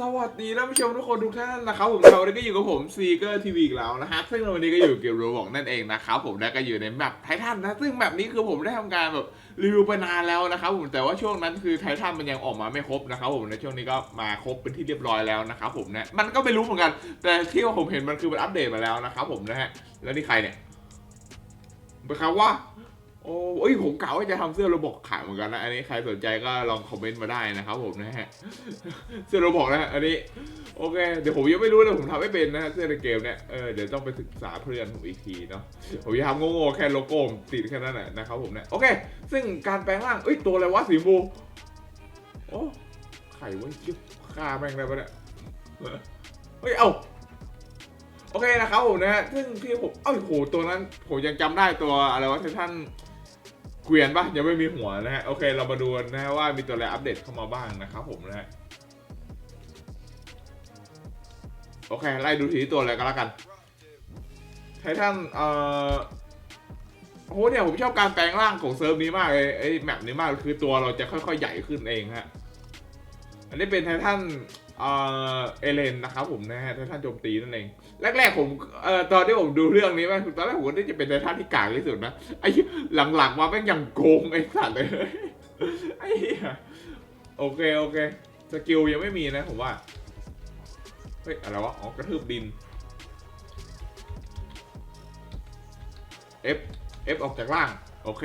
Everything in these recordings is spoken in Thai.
สวัสดีท่านผู้ชมทุกคนทุกท่านนะครับผมเราวันนี้ก็อยู่กับผมซีเกอร์ทีวีอีกแล้วนะครับซึ่งวันนี้ก็อยู่เกมโรบอกนั่นเองนะครับผมและก็อยู่ในแมปไททันนะซึ่งแมปนี้คือผมได้ทำการแบบรีวิวไปนานแล้วนะครับผมแต่ว่าช่วงนั้นคือไททันมันยังออกมาไม่ครบนะครับผมในช่วงนี้ก็มาครบเป็นที่เรียบร้อยแล้วนะครับผมนะมันก็ไม่รู้เหมือนกัน แต่ที่ว่าผมเห็นมันคือมันอัปเดตมาแล้วนะครับผมนะฮะแล้วนี่ใครเนี่ยเป็นใครวะ โอ้เอ้ยผมกะว่าจะทำเสื้อโรบอกขายเหมือนกันนะ อันนี้ใครสนใจก็ลองคอมเมนต์มาได้นะครับผมนะฮะ เสื้อโรบอกนะ อันนี้ โอเค เดี๋ยวผมยังไม่รู้เลยผมทำไม่เป็นนะเสื้อในเกมเนี่ย เออ เดี๋ยวต้องไปศึกษาเพื่อนผมอีกทีเนาะ ผมจะทำโง่ๆแค่โลโก้ติดแค่นั้นแหละนะครับผมเนี่ย โอเค ซึ่งการแปลงร่าง เอ้ย ตัวอะไรวะสีมูโอ้ไข่วะจิ๊บฆ่าแม่งได้ปะเนี่ย เฮ้ย เอ้าโอเคนะครับผมนะฮะ ซึ่งที่ผมเอ้าโห ตัวนั้นผมยังจำได้ตัวอะไรวะที่ท่าน เกวียนปะยังไม่มีหัวนะฮะโอเคเรามาดูนะฮะว่ามีตัวอะไรอัปเดตเข้ามาบ้างนะครับผมนะฮะโอเคไล่ดูทีตัวอะไรก็แล้วกันไททันเอ่อโหเนี่ยผมชอบการแปลงร่างของเซิร์ฟนี้มากเลยไอ้แมปนี้มากคือตัวเราจะค่อยๆใหญ่ขึ้นเองฮะ อันนี้เป็นไททันเอ่อเอเลนนะครับผมนะฮะไททันโจมตีนั่นเองแรกๆผมเอ่อตอนที่ผมดูเรื่องนี้แม่งตอนแรกผมก็นึกจะเป็นไททันที่กากที่สุดนะไอ้หลังๆมาแม่งยังโกงไอ้สัตว์เลยไอ้โอเคโอเคสกิลยังไม่มีนะผมว่าเฮ้ยอะไรวะอ๋อกระทืบดิน F F ออกจากล่าง โอเค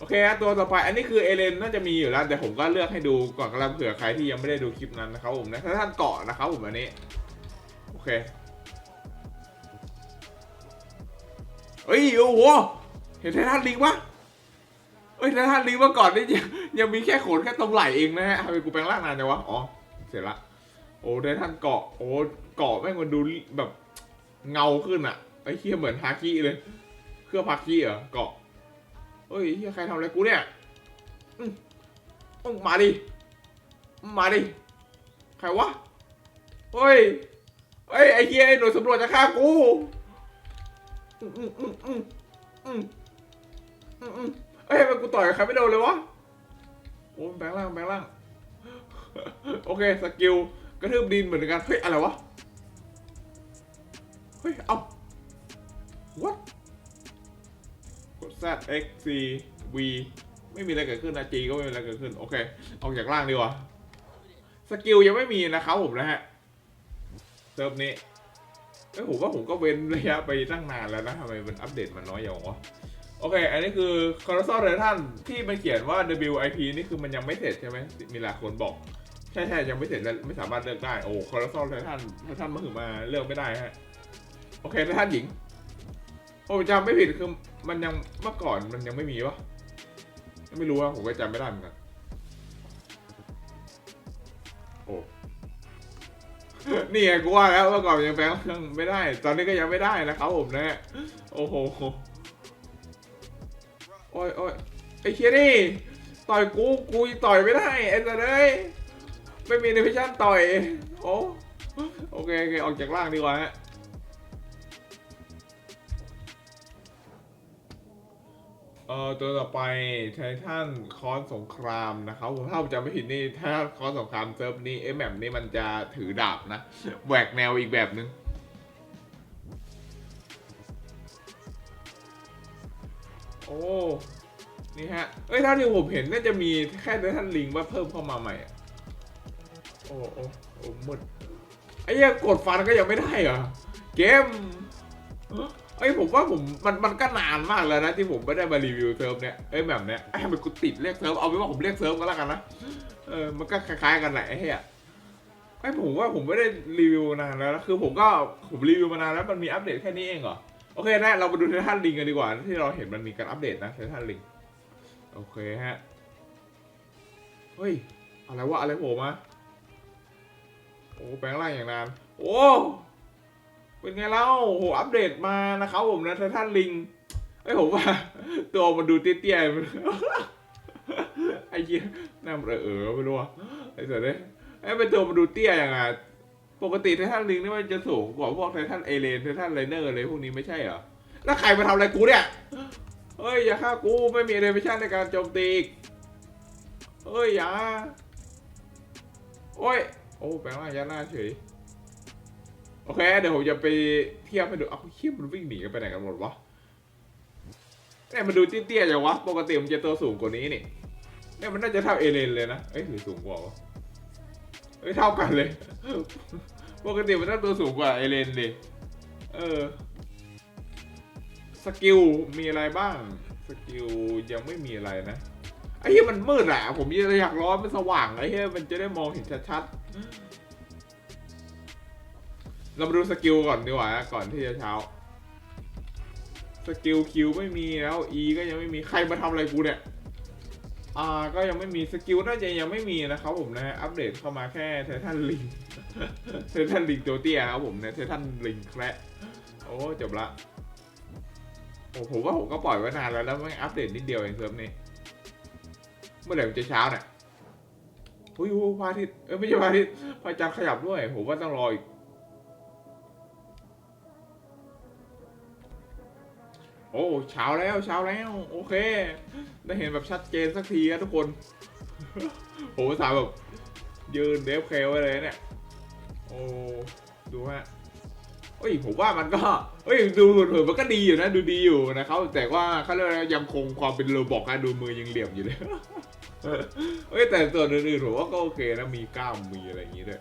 โอเคฮะตัวต่อไปอันนี้คือเอเลนน่าจะมีอยู่แล้ว แต่ผมก็เลือกให้ดูก่อนก็แล้วเผื่อใครที่ยังไม่ได้ดูคลิปนั้นนะครับผมนะถ้าท่านเกาะนะครับผมอันนี้ โอเคเฮ้ยโอ้โหเห็นไททันลิงปะเฮ้ยไททันลิงเมื่อก่อนนี่ยังยังมีแค่ขนแค่ตรงไหล่เองนะฮะทำไมกูแปลงร่างนานจังวะอ๋อเสร็จละโอ้ไททันเกาะโอ้เกาะแม่งมันดูแบบเงาขึ้นอะไอ้เหี้ยเหมือนฮาคิเลย เครื่องฮาคิเหรอเกาะ เฮ้ยเหี้ยใครทำอะไรกูเนี่ยอืมมาดิ มาดิ ใครวะ เฮ้ย เฮ้ยไอ้เหี้ยไอ้หน่วยสำรวจจะฆ่ากูอืมอืมอืมอืมอืมเอ้ยทำไมกูต่อยใครไม่โดนเลยวะ โอ้แบงล่างแบงล่าง โอเคสกิลกระทืบดินเหมือนกัน เฮ้ยอะไรวะ เฮ้ย เอา กด Z X C V ไม่มีอะไรเกิดขึ้นนะ G ก็ไม่มีอะไรเกิดขึ้น โอเค ออกจากล่างดีกว่า สกิลยังไม่มีนะครับผมนะฮะเซิร์ฟนี้เอ้ผมว่าผมก็เว้นระยะไปตั้งนานแล้วนะทำไมมันอัปเดตมันน้อยอย่างวะโอเค อันนี้คือคอร์ซอลเรทันที่มันเขียนว่า WIP นี่คือมันยังไม่เสร็จใช่ไหมมีหลายคนบอก ใช่ใช่ยังไม่เสร็จและไม่สามารถเลือกได้ โอ้คอร์ซอลเรทันเรทันมาถึงมาเลือกไม่ได้ฮะ โอเคเรทันหญิงโอ้จำไม่ผิดคือ มันยังเมื่อก่อนมันยังไม่มีปะไม่รู้ว่าผมก็จำไม่ได้เหมือนกันโอ้นี่ไงกูว่าแล้วเมื่อก่อนยังแปลงร่างไม่ได้ ตอนนี้ก็ยังไม่ได้นะครับผมนะฮะโอ้โหโอ้ยโอ้ยไอ้เคียนี่ต่อยกูกูต่อยไม่ได้ไอ้สัสเอ้ยไม่มีในพิชั่นต่อยโอ้โอเคโอเคออกจากล่างดีกว่าฮะ เอ่อตัวต่อไปไททันคอนสงครามนะครับผมถ้าผมจำไม่ผิดนี่ถ้าคอนสงครามเซิร์ฟนี้เอ้แมปนี้มันจะถือดาบนะแหวกแนวอีกแบบนึงโอ้นี่ฮะเอ้ยเท่าที่ผมเห็นน่าจะมีแค่ท่านลิงว่าเพิ่มเข้ามาใหม่อะโอ้โอ้โอ้มืดไอ้เหี้ยกดฟันก็ยังไม่ได้เหรอเกม เอ้ยผมว่าผมมันมันก็นานมากแล้วนะที่ผมไม่ได้มารีวิวเซิร์ฟเนี้ยเอ้ยแบบเนี้ยไอ้ทำไมกูติดเรียกเซิร์ฟเอาไว้ว่าผมเรียกเซิร์ฟก็แล้วกันนะเออมันก็คล้ายๆกันแหละไอ้เหี้ยไอ้ผมว่าผมไม่ได้รีวิวนานแล้วนะคือผมก็ผมรีวิวมานานแล้วมันมีอัปเดตแค่นี้เองเหรอโอเคนะเรามาดูไททันลิงกันดีกว่า ที่เราเห็นมันมีการอัปเดตนะไททันลิงโอเคฮะเฮ้ยอะไรวะอะไรโผล่มาโอ้แปลงร่างอย่างนาน โอ้ เป็นไงเล่าโหอัปเดตมานะครับผมนะไททันลิงเอ้ยผมว่า ตัวมันดูเตี้ยๆไอ้เหี้ยน้ามันเออๆไม่รู้อะไอ้สือเนี่ยไอ้เป็นตัวมันดูเตี้ยอย่างไงปกติไททันลิงนี่มันจะสูงกว่าพวกไททันเอเลนไททันไลเนอร์อะไรพวกนี้ไม่ใช่เหรอ แล้วใครมาทำอะไรกูเนี่ย เฮ้ยอย่าฆ่ากูไม่มีเรมิชั่นในการโจมตีเฮ้ยอย่า โอ้โอ้ยโอ้แปลว่ายัดหน้าเฉย โอเคเดี๋ยวผมจะไปเทียบให้ดูเอ้าเฮียมันวิ่งหนีกันไปไหนกันหมดวะเนี่ยมันดูเตี้ยๆจังวะปกติมันจะตัวสูงกว่านี้นี่เนี่ยมันน่าจะเท่าเอเลนเลยนะเอ้ยหรือสูงกว่าวะเอ้ยเท่ากันเลย ปกติมันต้องตัวสูงกว่าเอเลนดิเออสกิลมีอะไรบ้าง สกิลยังไม่มีอะไรนะไอ้เหี้ยมันมืดอะผมอยากร้อนมันสว่างไอ้เหี้ยมันจะได้มองเห็นชัดๆ เรามาดูสกิลก่อนดีกว่านะก่อนที่จะเช้า สกิลคิวไม่มีแล้ว E ก็ยังไม่มีใครมาทำอะไรกูเนี่ยอ่าก็ยังไม่มีสกิลน่าจะยังไม่มีนะครับผมนะอัปเดตเข้ามาแค่เททันลิงเททันลิงตัวเตียครับผมเนี่ยเททันลิงแคระโอ้จบละโอ้ผมว่าผมก็ปล่อยไว้นานแล้วแล้วไม่อัปเดตนิดเดียวเองเซิร์ฟนี้เมื่อไหร่มันจะเช้าเนี่ยอุ้ยอุ้ยพระอาทิตย์เอ้ยไม่ใช่พระอาทิตย์พระจันทร์ขยับด้วยผมว่าต้องรออีก โอ้เช้าแล้วเช้าแล้ว โอเค ได้เห็นแบบชัดเจนสักทีนะทุกคนผมภาษาแบบยืนเดฟเคลไว้เลยเนี่ย โอ้ดูฮะเอ้ยผมว่ามันก็เอ้ยดูเผินมันก็ดีอยู่นะ ดูดีอยู่นะครับแต่ว่าเขาเรียกว่ายังคงความเป็นโรบอกอะดูมือยังเหลี่ยมอยู่เลยเอ้ยแต่ส่วนอื่นๆผมว่าก็โอเคนะมีกล้ามมีอะไรอย่างงี้ด้วย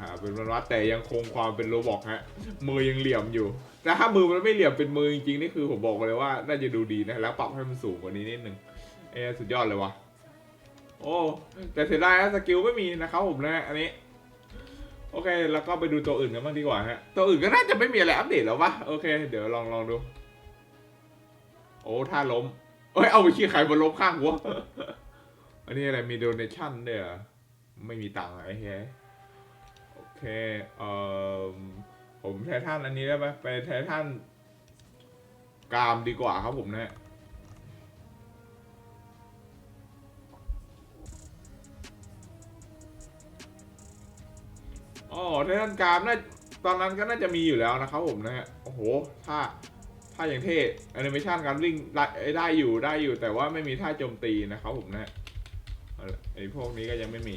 หาเป็นวันวัดแต่ยังคงความเป็นโรบอกฮะ มือยังเหลี่ยมอยู่ แต่ถ้ามือมันไม่เหลี่ยมเป็นมือจริงๆนี่คือผมบอกเลยว่าน่าจะดูดีนะ แล้วปรับให้มันสูงกว่านี้นิดนึงเอ้ยสุดยอดเลยวะโอ้แต่เสียดายนะสกิลไม่มีนะครับผมนะอันนี้โอเค แล้วก็ไปดูตัวอื่นกันบ้างดีกว่าฮะ ตัวอื่นก็น่าจะไม่มีอะไรอัปเดตแล้ววะ โอเค เดี๋ยวลองลองดู โอ้ ท่าล้ม เอ้ย เอาไปขี้ใครบนล้มข้างหัว อันนี้อะไร มีโดเนชั่นเด้วยเหรอไม่มีตังค์ไอ้เฮ้ย เคเอ่อผมไททันอันนี้ได้ไหมไปไททันกามดีกว่าครับผมนะฮะอ๋อไททันกามน่าตอนนั้นก็น่าจะมีอยู่แล้วนะครับผมนะฮะโอ้โหถ้าถ้าอย่างเท่แอนิเมชันการวิ่งได้ได้อยู่ได้อยู่ แต่ว่าไม่มีท่าโจมตีนะครับผมนะฮะไอพวกนี้ก็ยังไม่มี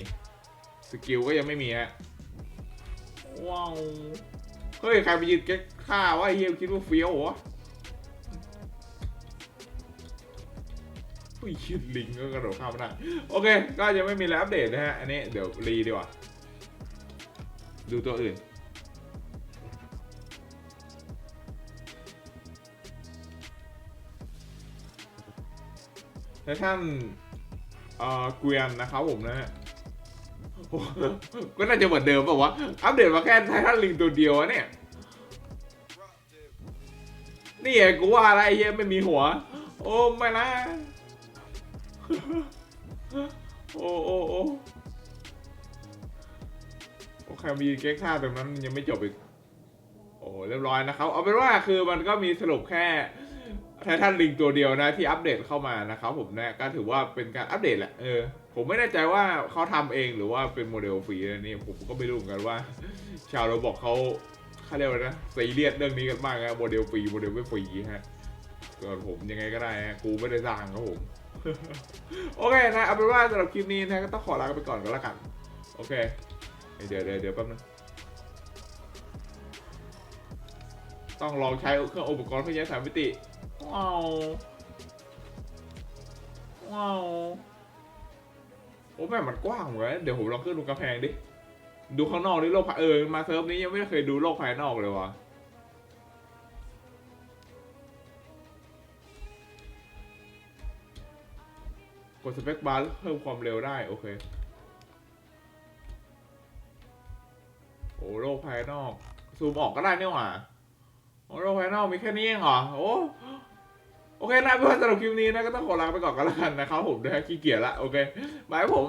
สกิลก็ยังไม่มีฮะ ว้าวเฮ้ย ใครไปยืนเก๊กข้าว่าเฮียคิดว่าเฟี้ยวเหรออุ้ยชิดลิงก็กระโดดข้ามไม่ได้โอเค ก็ยังไม่มีแล้วอัปเดตนะฮะ อันนี้เดี๋ยวรีดีกว่า ดูตัวอื่นไททันเอ่อเกวียนนะครับผมนะฮะ ก็น่าจะเหมือนเดิมป่าวะ อัปเดตมาแค่ไททันลิงตัวเดียวอะเนี่ย นี่ไงกูว่าอะไรไอ้เฮียไม่มีหัว โอ้ไม่นะ โอ้โอ้โอ้โอเคมีเก๊กท่าตรงนั้นยังไม่จบอีก โอ้เรียบร้อยนะครับ เอาเป็นว่าคือมันก็มีสรุปแค่ ไททันลิงตัวเดียวนะที่อัปเดตเข้ามานะครับผมนะก็ถือว่าเป็นการอัปเดตแหละเออผมไม่แน่ใจว่าเขาทำเองหรือว่าเป็นโมเดลฟรีนะนี่ผมก็ไม่รู้เหมือนกันว่า ชาวเราบอกเขาเขาเรียกว่านะซีเรียสเรื่องนี้กันมากนะโมเดลฟรีโมเดลไม่ฟรีฮะส่ผมยังไงก็ได้ฮะกูไม่ได้สร้างครับผมโอเคนะเอาเป็นว่าสำหรับคลิปนี้นะก็ต้องขอลาไปก่อนก็แล้วกัน โอเค เดี๋ยวเดี๋ยวเดี๋ยวแป๊บนึงต้องลองใช้เครื่องอุปกรณ์เพื่อใช้สามมิติ ว้าวว้าวโอ้แม่มันกว้างเหมือนกันเดี๋ยวผมลองขึ้นดูกระแพงดิ ดูข้างนอกดิโลกภาเออมาเซิร์ฟนี้ยังไม่เคยดูโลกภายนอกเลยวะกดสเปคบาร์เพิ่มความเร็วได้ โอเค โอ้โลกภายนอก ซูมออกก็ได้นี่หว่าโอ้โลกภายนอกมีแค่นี้เองเหรอ โอ้ โอเคนะเพื่อนสำหรับคลิปนี้นะก็ต้องขอลาไปก่อนกันแล้วกันนะครับผมนะขี้เกียจละโอเคบายผม